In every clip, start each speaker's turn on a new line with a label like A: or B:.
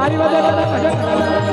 A: ताली वाजवा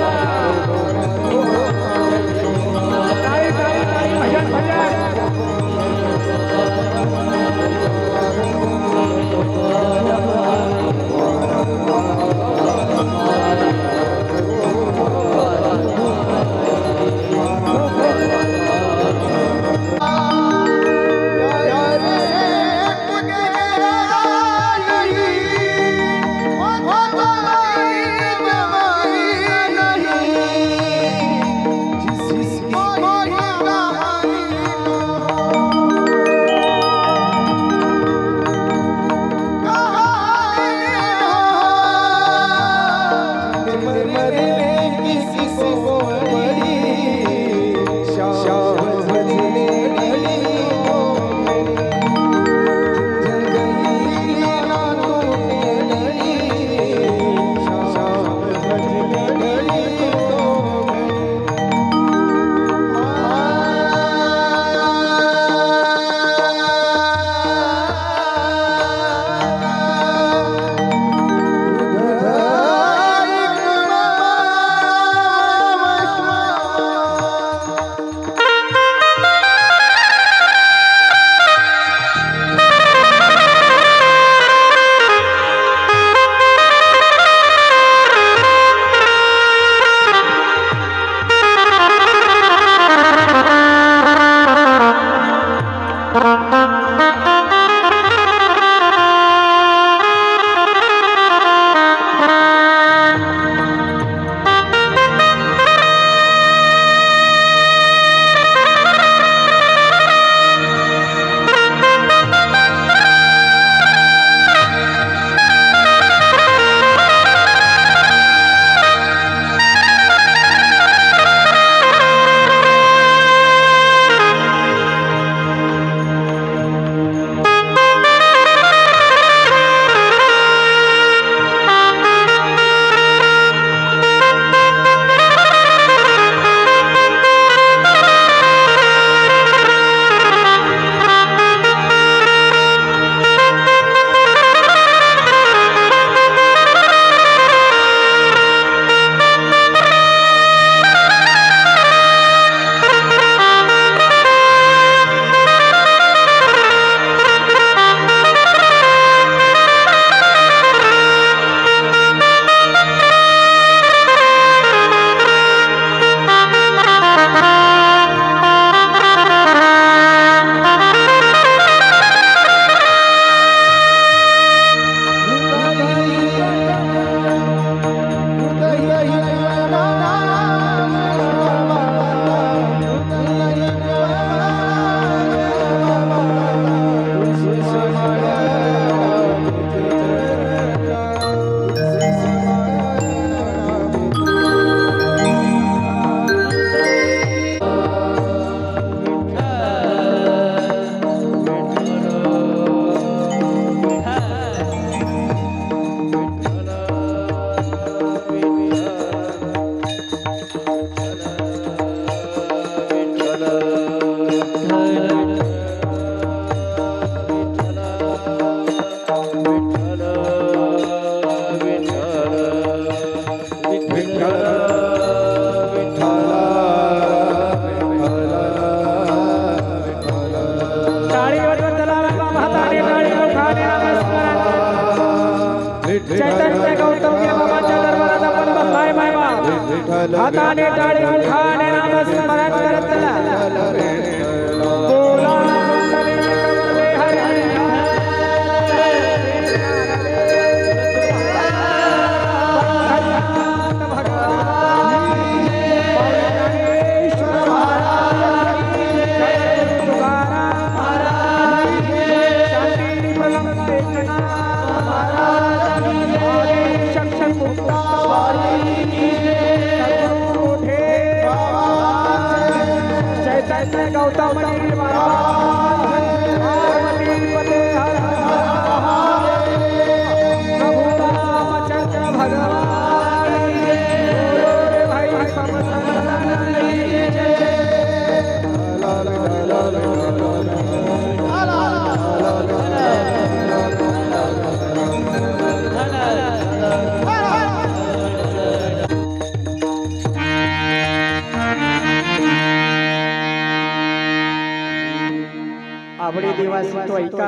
A: हाताने टाळी खाणे नामस्मरण करत चला.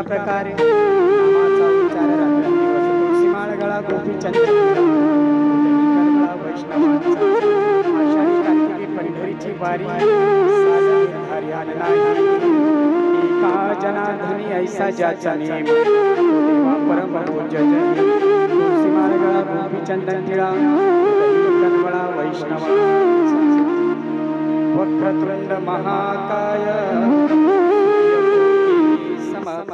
A: प्रकारे नामाचा गळा गोपीचंद कलगळा पंढरीची वारी एका ऐसा ज्याचा नेम परम गोपीचंदन टिळा कनवळा वक्रतुंड महाकाय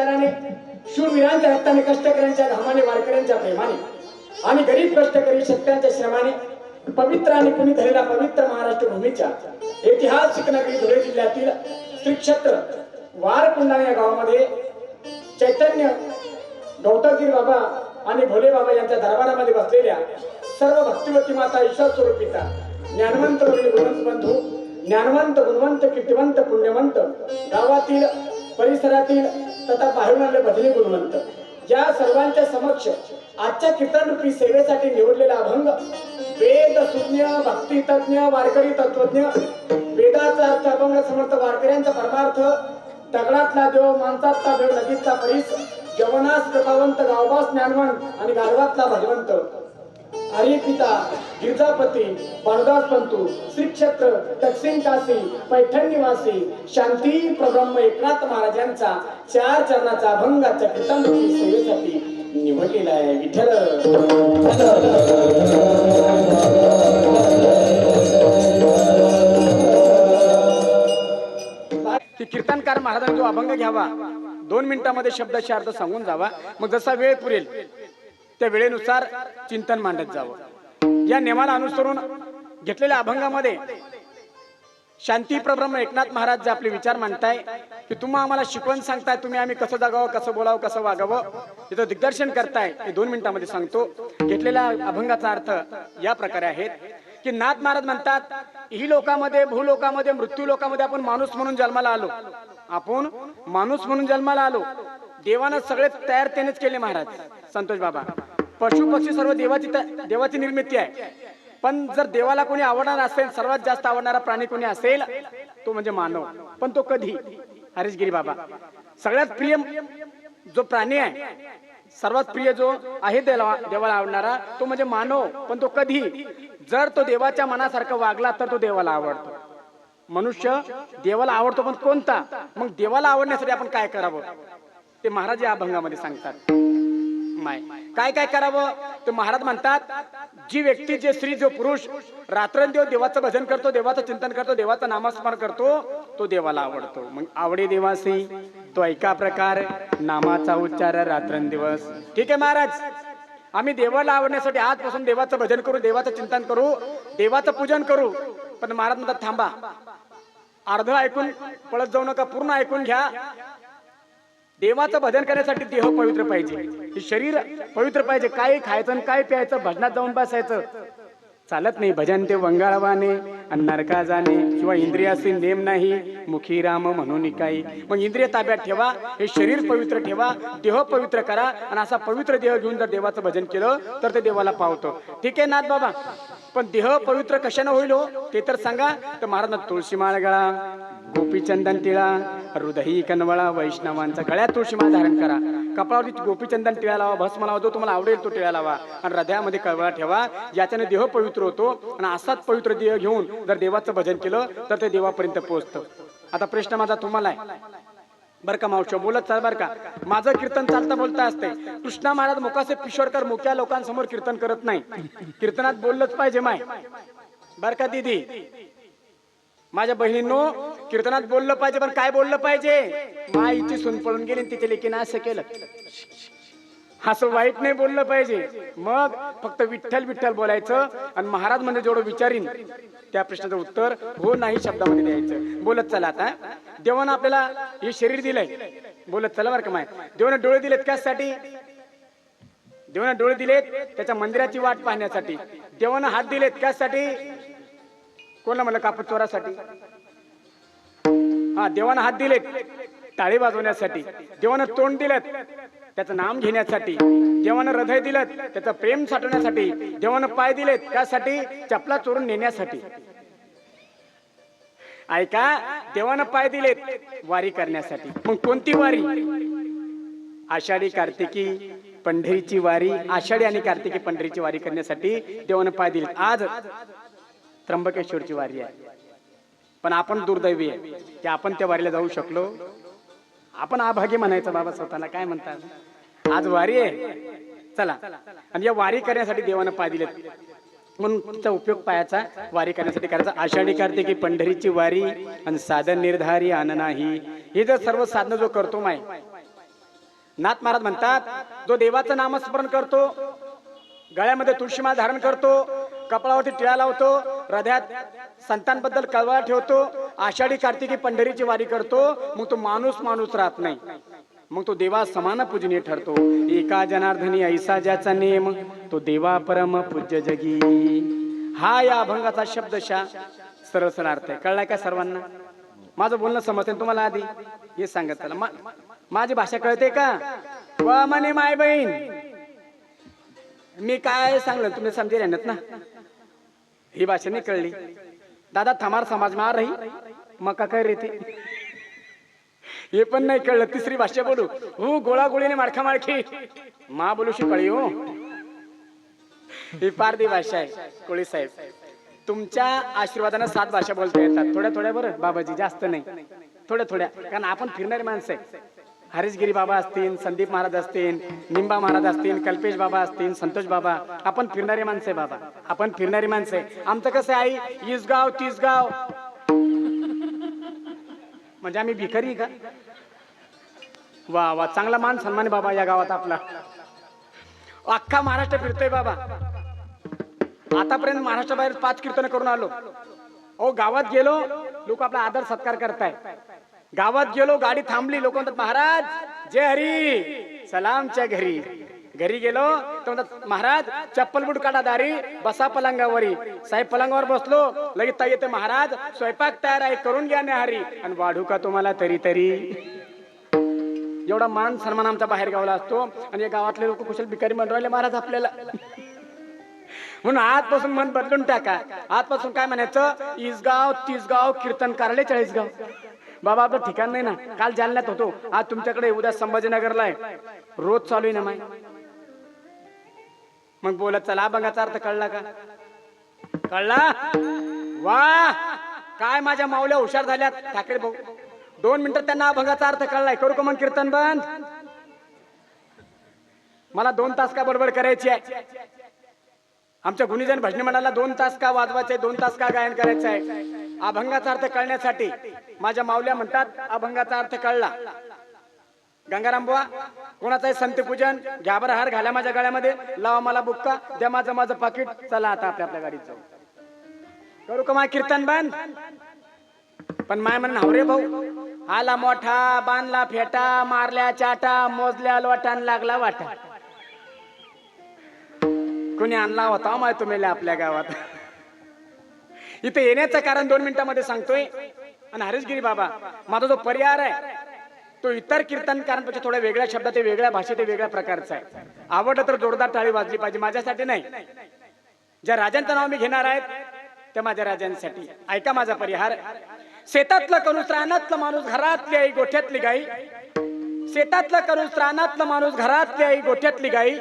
A: विचाराने शूरवीरांच्या रक्ताने कष्टकऱ्यांच्या घामाने वारकऱ्यांच्या प्रेमाने आणि गरीब कष्टकरी शेतकऱ्यांच्या श्रमाने पवित्र आणि पुनीत झालेल्या पवित्र महाराष्ट्र भूमीच्या ऐतिहासिक नगरी धुळे जिल्ह्यातील श्री क्षेत्र वारकुंडा या गावामध्ये चैतन्य गौतमगिरी बाबा आणि भोले बाबा यांच्या दरबारामध्ये बसलेल्या सर्व भक्तिवती माता ईश्वर स्वरूपिता ज्ञानवंत गुणवंत बंधू ज्ञानवंत गुणवंत कीर्तिवंत पुण्यवंत गावातील परिसरातील तथा बाहेरून आलेले भजनी गुणवंत या सर्वांच्या समक्ष आजच्या कीर्तन रूपी सेवेसाठी निवडलेला अभंग वेद सुज्ञ भक्ती तज्ञ वारकरी तत्वज्ञ वेदाचा अर्थ अभंग समर्थ वारकऱ्यांचा परमार्थ दगडातला देव माणसातला देव नदीतला परीस जवनास प्रभावंत गावबास ज्ञानवंत आणि गाढवातला भगवंत. हरिपिता गिरजापती पाणदास पंतू श्री क्षेत्र दक्षिण काशी पैठण निवासी शांती प्रब्रह्म एकनाथ महाराजांचा चार चरणाचा अभंगाच्या कीर्तन सेवेसाठी निवडलेला आहे विठ्ठल. की कीर्तनकार महाराजांनी जो अभंग घ्यावा दोन मिनिटांमध्ये शब्दाचा अर्थ सांगून जावा. मग जसा वेळ पुरेल त्या वेळेनुसार चिंतन मांडत जावं. या नियमाला अनुसरून घेतलेल्या अभंगामध्ये शांती प्रब्रह्म एकनाथ महाराज जे आपले विचार मांडताय की तुम्ही आम्हाला शिकवण सांगताय तुम्ही आम्ही कसं जगावं कसं बोलावं कसं वागावं तिथं दिग्दर्शन करताय हे दोन मिनिटांमध्ये सांगतो. घेतलेल्या अभंगाचा अर्थ या प्रकारे आहेत की नाथ महाराज म्हणतात ही लोकामध्ये भूलोकामध्ये मृत्यू लोकामध्ये आपण माणूस म्हणून जन्माला आलो. आपण माणूस म्हणून जन्माला आलो. देवानं सगळे तयार त्यानेच केले महाराज. संतोष बाबा. पशु पक्षी सर्व देवाची देवाची निर्मिती आहे. पण जर देवाला कोणी आवडणार असेल सर्वात जास्त आवडणारा प्राणी कोणी असेल तो म्हणजे मानव. पण तो कधी? हरीशगिरी बाबा. सगळ्यात प्रिय जो प्राणी आहे सर्वात प्रिय जो आहे देवा देवाला आवडणारा तो म्हणजे मानव. पण तो कधी? जर तो देवाच्या मनासारखं वागला तर तो देवाला आवडतो. मनुष्य देवाला आवडतो पण कोणता? मग देवाला आवडण्यासाठी आपण काय करावं? ते महाराज या अभंगामध्ये सांगतात. माय. काय काय करावं? ते महाराज म्हणतात जी व्यक्ती जे स्त्री जो पुरुष रात्रंदिवस देवाचं भजन करतो देवाचं चिंतन करतो देवाचं नामस्मरण करतो तो देवाला आवडतो. मग आवडे देवासी तो ऐका प्रकार नामाचा उच्चार रात्रंदिवस. ठीक आहे महाराज. आम्ही देवाला आवडण्यासाठी आजपासून देवाचं भजन करू देवाचं चिंतन करू देवाचं पूजन करू. पण महाराज म्हणतात थांबा. अर्ध ऐकून पळत जाऊ नका पूर्ण ऐकून घ्या. देवाचं भजन करण्यासाठी देह पवित्र पाहिजे. हे शरीर पवित्र पाहिजे. काय खायचं आणि काय प्यायचं भजनात जाऊन बसायचं. चालत नाही. भजन ते वंगाळवाने आणि नरका जाणे किंवा इंद्रियासी नेम नाही. मुखी राम म्हणून काही मग इंद्रिय ताब्यात ठेवा. हे शरीर पवित्र ठेवा. देह पवित्र करा. आणि असा पवित्र देह घेऊन जर देवाचं भजन केलं तर ते देवाला पावतो. ठीक आहे नाथ बाबा. पण देह पवित्र कशानं होईल हो? ते तर सांगा. तर महाराज तुळशी माळ गळा. गोपीचंदन टिळा हृदयी कनवळा वैष्णवांचा गळ्यात तुळशीमा धारण करा. कपाळावरती गोपीचंदन टिळा लावा भस्म लावा जो तुम्हाला आवडेल तो टिळा लावा. आणि हृदयामध्ये कळवळा ठेवा याच्याने देह पवित्र होतो आणि असाच पवित्र देह घेऊन जर देवाचं भजन केलं तर ते देवापर्यंत पोहोचतं. आता प्रश्न माझा तुम्हाला आहे. बर का मावशो बोलत चाल बर का. माझं कीर्तन चालता बोलता असते कृष्णा महाराज मुकासे पिशोरकर मुख्या लोकांसमोर कीर्तन करत नाही. कीर्तनात बोललंच पाहिजे माय. बर का दीदी? माझ्या बहिणींनो कीर्तनात बोललं पाहिजे पण काय बोललं पाहिजे? माईची सून पळून गेली आणि तिच्या लेकीनं असं केलं. असं वाईट नाही बोललं पाहिजे. मग फक्त विठ्ठल विठ्ठल बोलायचं आणि महाराज म्हणजे जेवढं विचारीन त्या प्रश्नाचं उत्तर हो नाही शब्दामध्ये द्यायचं. बोलत चला आता. देवानं आपल्याला हे शरीर दिलंय. बोलत चला बरं का माय. देवानं डोळे दिलेत कशासाठी? देवानं डोळे दिलेत त्याच्या मंदिराची वाट पाहण्यासाठी. देवानं हात दिलेत कशासाठी? कोणला म्हणलं कापूस चोरासाठी? हा देवानं हात दिलेत टाळी वाजवण्यासाठी. देवानं तोंड दिलं त्याचं नाम घेण्यासाठी. देवानं हृदय दिलं त्याचं प्रेम साठवण्यासाठी. देवानं पाय दिलेत त्यासाठी चपला चोरून नेण्यासाठी. ऐका देवानं पाय दिलेत वारी करण्यासाठी. मग कोणती वारी? आषाढी कार्तिकी पंढरीची वारी. आषाढी आणि कार्तिकी पंढरीची वारी करण्यासाठी देवानं पाय दिले आज त्र्यंबकेश्वरची वारी आहे. पण आपण दुर्दैवी आहे की आपण त्या वारीला जाऊ शकलो. आपण आभागी म्हणायचं बाबा स्वतःला काय म्हणतात आज वारी आहे. चला. आणि या वारी करण्यासाठी देवानं पाय दिले म्हणून तिचा उपयोग पायाचा वारी करण्यासाठी करायचा. आषाढी कार्तिकी पंढरीची वारी आणि साधन निर्धारी आन नाही हे जर सर्व साधनं जो करतो माय नाथ महाराज म्हणतात जो देवाचं नामस्मरण करतो गळ्यामध्ये तुळशीमाळ धारण करतो कपाळावरती टिळा लावतो हृदयात संतांबद्दल कळवळा ठेवतो आषाढी कार्तिकी पंढरीची वारी करतो मग तो माणूस माणूस राहत नाही. मग तो देवा समान पूजनीय ठरतो. एका जनार्दनी ऐसा ज्याचा नेम तो देवा परम पूज्य जगी. हा या अभंगाचा शब्दशा सरळ सरळ अर्थ आहे. कळलाय का सर्वांना? माझं बोलणं समजते तुम्हाला आधी? हे सांगत त्याला. माझी भाषा कळते का? वा म्हणे माय बहीण. मी काय सांगलं? तुम्ही समजेल ना? ही भाषा नाही कळली. दादा थमार समाज मार रही मका काय रे हे पण नाही कळलं. तिसरी भाषा बोलू. हो गोळा गोळीने माडखा माडखी. मा बोलू शिकळी हो. ही पारदी भाषा आहे कोळी साहेब. तुमच्या आशीर्वादानं सात भाषा बोलता येतात. थोड्या थोड्या बरं बाबाजी जास्त नाही. थोड्या थोड्या. कारण आपण फिरणारी माणसं आहे. हरीशगिरी बाबा असतील संदीप महाराज असतील निंबा महाराज असतील कल्पेश बाबा असतील संतोष बाबा आपण फिरणारी माणसं आहे बाबा आपण फिरणारी माणसं. आहे आमचं कसं आहे आई इसगाव तिसगाव. म्हणजे आम्ही भिकारी का? वा वा चांगला मान सन्मान बाबा या गावात आपला. अख्खा महाराष्ट्र फिरतोय बाबा. आतापर्यंत महाराष्ट्राबाहेर पाच कीर्तन करून आलो. ओ गावात गेलो लोक आपला आदर सत्कार करताय गावात गेलो गाडी थांबली लोक म्हणतात महाराज जय हरी सलामच्या घरी. घरी गेलो तर म्हणतात महाराज चप्पल बुट काढा दारी बसा पलंगावरी. साहेब पलंगावर बसलो लगेच ताई येते महाराज स्वयंपाक तयार आहे करून घ्या हरी. आणि वाढू का तुम्हाला तरी तरी? एवढा मान सन्मान आमचा बाहेर गावला असतो आणि या गावातले लोक कुशल भिकारी म्हणून राहिले महाराज आपल्याला म्हणून आजपासून मन बदलून टाका. आजपासून काय म्हणायचं? इसगाव तिसगाव कीर्तन कारले चाळीसगाव. बाबा आपलं ठिकाण नाही ना. काल जालन्यात होतो. आज तुमच्याकडे उद्या संभाजीनगरला आहे. रोज चालू आहे ना माय मग बोलत चला बघाचा अर्थ कळला का? कळला? वा! काय माझ्या माऊल्या हुशार झाल्यात ठाकरे भाऊ. दोन मिनिटात त्यांना अभंगाचा अर्थ कळलाय. करू का मग कीर्तन बंद? मला दोन तास का बडबड करायची आहे? आमच्या गुणीजन भजनी मंडळाला दोन तास का वाजवायचे दोन तास का गायन करायचं आहे? अभंगाचा अर्थ कळण्यासाठी माझ्या माऊल्या म्हणतात अभंगाचा अर्थ कळला. गंगाराम बुवा कोणाचं आहे संत पूजन घ्या हार घाल्या माझ्या गळ्यामध्ये लावा मला बुक्का द्या माझं माझं पाकिट चला आता आपल्या आपल्या गाडीत जाऊ. करू का माय कीर्तन बंद? पण माय म्हण रे भाऊ आला मोठा बांधला फेटा मारल्या चाटा मोजल्या लोटान लागला वाटा. कुणी आणला होता हो माय तुम्ही आपल्या गावात? इथे येण्याचं कारण दोन मिनिटांमध्ये सांगतोय. आणि हरिशगिरी बाबा माझा जो परिहार आहे तो इतर कीर्तनकारांपेक्षा थोड्या वेगळ्या शब्दात वेगळ्या भाषेत वेगळ्या प्रकारचा आहे. आवडलं तर जोरदार टाळी वाजली पाहिजे माझ्यासाठी नाही. ज्या राजांचं नाव मी घेणार आहेत त्या माझ्या राजांसाठी. ऐका माझा परिहार. शेतातलं करून रानातलं माणूस घरातली आई गोठ्यातली गाई. शेतातलं करून रानातलं माणूस घरातली आई गोठ्यातली गाई.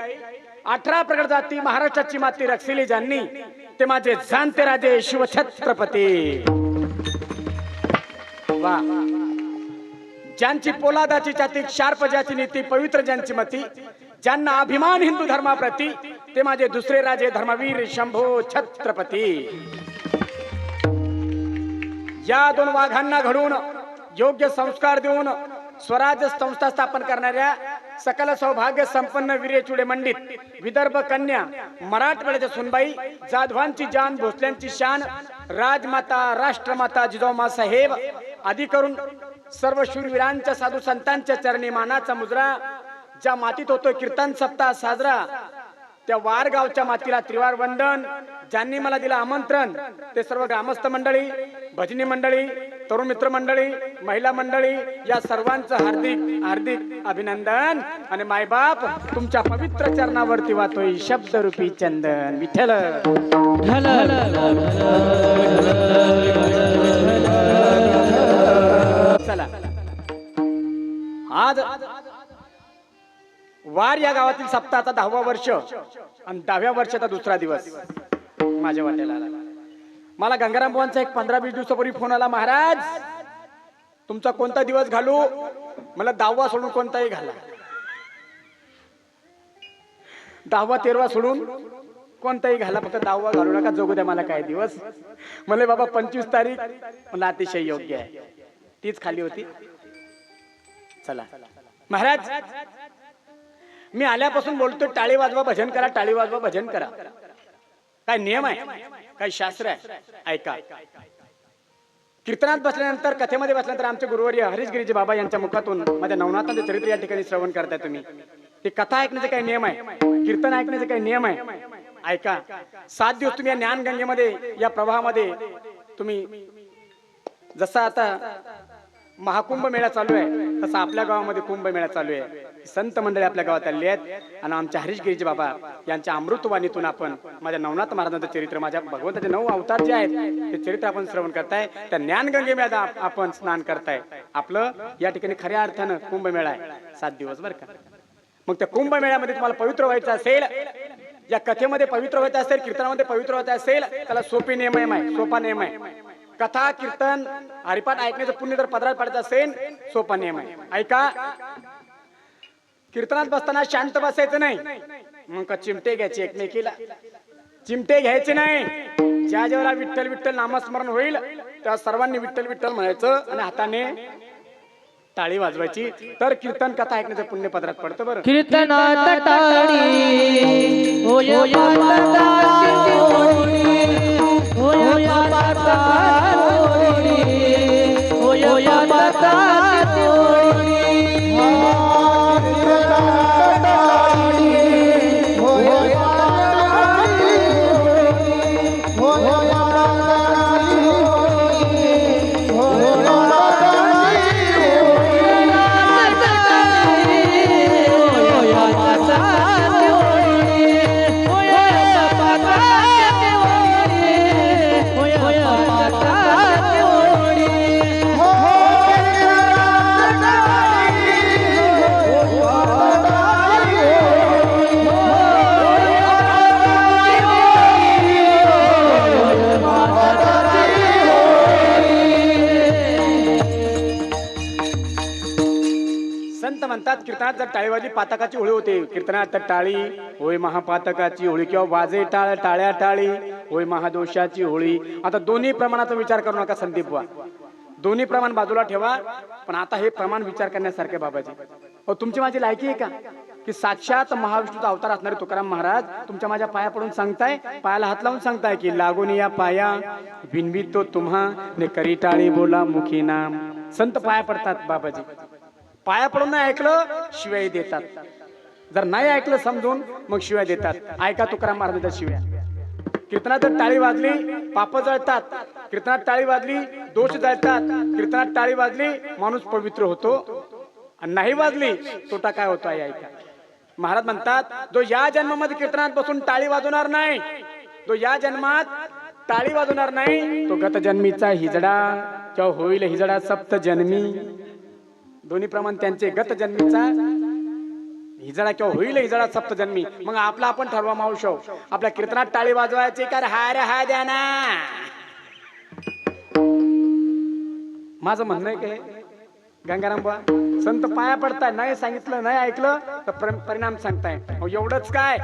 A: अठरा प्रगट जाती महाराष्ट्राची माती रक्षिली ज्यांनी. ते माझे जाणते राजे शिवछत्रपती. वा. ज्यांची पोलादाची जाती शार्प ज्याची नीती पवित्र ज्यांची मती ज्यांना अभिमान हिंदू धर्माप्रती ते माझे दुसरे राजे धर्मवीर शंभो छत्रपती. या दोन वाघांना घडवून योग्य संस्कार देऊन स्वराज्य संस्था स्थापन करणाऱ्या सकल सौभाग्य संपन्न वीर्यचुडे मंडित. विदर्भ कन्या मराठवाड्याच्या सुनबाई जाधवांची जान भोसल्यांची शान राजमाता राष्ट्रमाता जिजाऊमा साहेब आदी करून सर्व शूरवीरांच्या साधू संतांच्या चरणी मानाचा मुजरा ज्या मातीत होतो कीर्तन सप्ताह साजरा त्या वारगावच्या मातीला त्रिवार वंदन ज्यांनी मला दिलं आमंत्रण ते सर्व ग्रामस्थ मंडळी भजनी मंडळी तरुण मित्र मंडळी महिला मंडळी या सर्वांचं हार्दिक हार्दिक अभिनंदन. आणि मायबाप तुमच्या पवित्र चरणावरती वाहतोय शब्दरूपी चंदन विठ्ठल. चला. आज वार या गावातील सप्ताहाचा दहावा वर्ष आणि दहाव्या वर्षाचा दुसरा दिवस माझ्या वाट्याला आला. मला गंगाराम बुवांचा एक पंधरा वीस दिवसापूर्वी फोन आला महाराज तुमचा कोणता दिवस घालू? मला दहावा सोडून कोणताही घाला. दहावा तेरवा सोडून कोणताही घाला फक्त दहावा घालू नका जोगू द्या मला काय दिवस. मला बाबा पंचवीस तारीख मला अतिशय योग्य आहे. तीच खाली होती. चला. महाराज मी आल्यापासून बोलतो टाळी वाजवा भजन करा टाळी वाजवा भजन करा. काय नियम आहे? काय शास्त्र आहे? ऐका. कीर्तनात बसल्यानंतर कथेमध्ये बसल्यानंतर आमचे गुरुवर्य हरीश गिरीजी बाबा यांच्या मुखातून माझ्या नवनाथांचे चरित्र या ठिकाणी श्रवण करताय तुम्ही. ते कथा ऐकण्याचे काही नियम आहे? कीर्तन ऐकण्याचे काही नियम आहे? ऐका. सात दिवस तुम्ही या ज्ञानगंगेमध्ये या प्रवाहामध्ये तुम्ही जसा आता महाकुंभ मेळा चालू आहे तसा आपल्या गावामध्ये कुंभ मेळा चालू आहे. संत मंडळी आपल्या गावात आलेली आहेत. आणि आमच्या हरीश गिरीजी बाबा यांच्या अमृतवाणीतून आपण माझ्या नवनाथ महाराजांचं चरित्र माझ्या भगवंताचे नऊ अवतार जे आहेत ते चरित्र आपण श्रवण करताय. त्या ज्ञानगंगेमध्ये आता आपण स्नान करताय. आपलं या ठिकाणी खऱ्या अर्थानं कुंभमेळा आहे. सात दिवस बरं का? मग त्या कुंभमेळ्यामध्ये तुम्हाला पवित्र व्हायचं असेल या कथेमध्ये पवित्र व्हायचं असेल कीर्तनामध्ये पवित्र व्हायचं असेल त्याला सोपी नियम आहे सोपा नियम आहे. कथा कीर्तन हरिपाठ ऐकण्याचं पुण्य जर पदरात पडत असेल सोपा नियम आहे. ऐका कीर्तनात बसताना शांत बसायचं नाही. मग का चिमटे घ्यायचे एकमेकीला? चिमटे घ्यायचे नाही. ज्या जेव्हा विठ्ठल विठ्ठल नामस्मरण होईल त्या सर्वांनी विठ्ठल विठ्ठल म्हणायचं आणि हाताने टाळी वाजवायची. तर कीर्तन कथा ऐकण्याचं पुण्य पदरात पडतं बरं.
B: कीर्तनात
A: संत म्हणतात कीर्तनात जर टाळी वाजली पातकाची होळी होते कीर्तनात तर टाळी होय महापातकाची होळी किंवा वाजे टाळ टाळ्या टाळी होय महादोषाची होळी. आता दोन्ही प्रमाणाचा विचार करू नका संदीप बुवा. दोन्ही प्रमाण बाजूला ठेवा पण आता हे प्रमाण विचार करण्यासारखे बाबाजी. हो तुमची माझी लायकी आहे का? की साक्षात महाविष्णूचा अवतार असणारे तुकाराम महाराज तुमच्या माझ्या पाया पडून सांगताय पायाला हात लावून सांगताय की लागून या पाया विनवितो तुम्हा ने करी टाळी बोला मुखी नाम. संत पाया पडतात बाबाजी. पाया पडून नाही ऐकलं शिवाय देतात. जर नाही ऐकलं समजून मग शिवाय देतात. ऐका तुकाराम महाराजांच्या शिव्या. कीर्तनात टाळी वाजली पाप जळतात. कीर्तनात टाळी वाजली दोष जळतात. कीर्तनात टाळी वाजली माणूस पवित्र होतो. आणि नाही वाजली तोटा काय होतो आहे ऐका. महाराज म्हणतात जो या जन्मामध्ये कीर्तनात बसून टाळी वाजवणार नाही तो या जन्मात टाळी वाजवणार नाही तो गत जन्मीचा हिजडा किंवा होईल हिजडा सप्त जन्मी दोन्ही प्रमाण त्यांचे गत जन्मीचा. हिजडा किंवा होईल हिजडा सप्त जन्मी मग आपला आपण ठरवा मावशो आपल्या कीर्तनात टाळी वाजवायची का रे? हाय रे हाय द्या ना. माझं म्हणणं आहे काय गंगाराम बा संत पाया पडताय नाही सांगितलं नाही ऐकलं तर परिणाम सांगताय. एवढंच काय?